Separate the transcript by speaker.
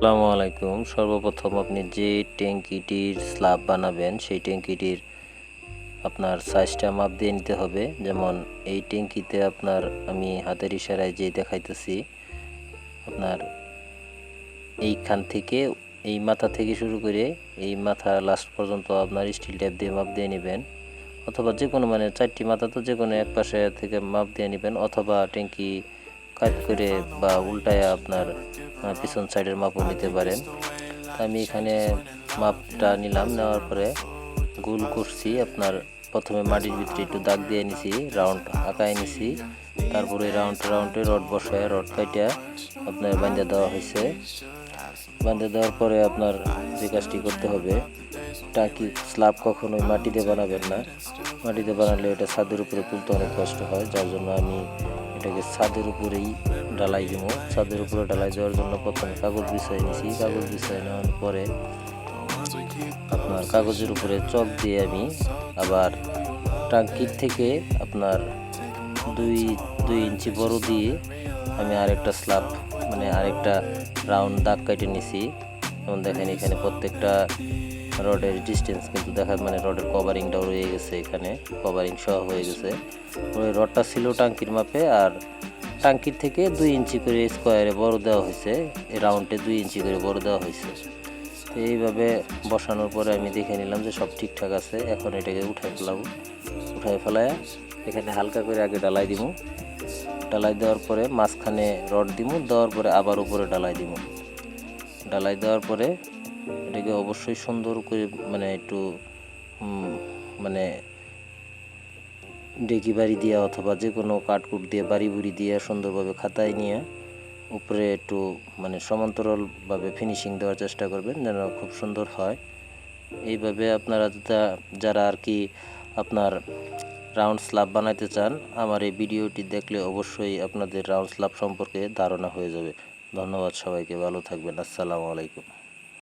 Speaker 1: আসসালামু আলাইকুম। সর্বপ্রথম আপনি যে ট্যাঙ্কিটির স্ল্যাব বানাবেন, সেই ট্যাঙ্কিটির আপনার সাইজটা মাপ দিয়ে নিতে হবে। যেমন এই ট্যাঙ্কিতে আপনার আমি হাতের ইশারায় যে দেখাইতেছি, আপনার এইখান থেকে, এই মাথা থেকে শুরু করে এই মাথা লাস্ট পর্যন্ত আপনার স্টিল ট্যাপ দিয়ে মাপ দিয়ে নেবেন। অথবা যে কোনো মানে চারটি মাথা তো যে কোনো এক পাশে থেকে মাপ দিয়ে নেবেন, অথবা ট্যাঙ্কি কাট করে বা উল্টায় আপনার পিছন সাইডের মাপও নিতে পারেন। আমি এখানে মাপটা নিলাম, নেওয়ার পরে গোল করছি আপনার, প্রথমে মাটির ভিতরে একটু দাগ দিয়ে নিছি রাউন্ড আঁকায় নিছি। তারপরে রাউন্ড রাউন্ডে রড বসায়, রড কাইটা আপনার বান্ধে দেওয়া হয়েছে। বান্ধে দেওয়ার পরে আপনার যে কাজটি করতে হবে, টাকি স্ল্যাব কখনোই মাটিতে বানাবেন না। মাটিতে বানালে এটা ছাদের উপরে তুলতে অনেক কষ্ট হয়, যার জন্য আমি এটাকে ছাদের উপরেই ডালাই দিব। ছাদের উপরে ডালাই দেওয়ার জন্য প্রথমে কাগজ বিছাই নিছি। কাগজ বিছাই নেওয়ার পরে আপনার কাগজের উপরে চক দিয়ে আমি আবার টাঙ্কির থেকে আপনার দুই দুই ইঞ্চি বড় দিয়ে আমি আরেকটা স্ল্যাব মানে আরেকটা রাউন্ড দাগ কেটে নিছি। যেমন দেখেন এখানে প্রত্যেকটা রডের ডিস্টেন্স কিন্তু দেখা মানে রডের কভারিংটাও রয়ে গেছে এখানে কভারিং সহ হয়ে গেছে। ওই রডটা ছিল টাঙ্কির মাপে আর টাঙ্কির থেকে দুই ইঞ্চি করে স্কোয়ারে বড় দেওয়া হয়েছে রাউন্ডে দুই ইঞ্চি করে বড় দেওয়া হয়েছে। এইভাবে বসানোর পরে আমি দেখে নিলাম যে সব ঠিকঠাক আছে, এখন এটাকে উঠাই ফেলাবো। উঠাই ফেলায় এখানে হালকা করে আগে ডালাই দিব। ডালাই দেওয়ার পরে মাঝখানে রড দিব, দেওয়ার পরে আবার উপরে ডালাই দিব। ডালাই দেওয়ার পরে এটাকে অবশ্যই সুন্দর করে মানে একটু মানে ডেকি বাড়ি দিয়ে অথবা যে কোনো কাঠকুট দিয়ে, বাড়ি বুড়ি দিয়ে সুন্দরভাবে খাতায় নিয়ে উপরে একটু মানে সমান্তরালভাবে ফিনিশিং দেওয়ার চেষ্টা করবেন যেন খুব সুন্দর হয়। এইভাবে আপনারা যারা আর কি আপনার রাউন্ড স্ল্যাব বানাইতে চান, আমার এই ভিডিওটি দেখলে অবশ্যই আপনাদের রাউন্ড স্ল্যাব সম্পর্কে ধারণা হয়ে যাবে। ধন্যবাদ সবাইকে, ভালো থাকবেন, আসসালামু আলাইকুম।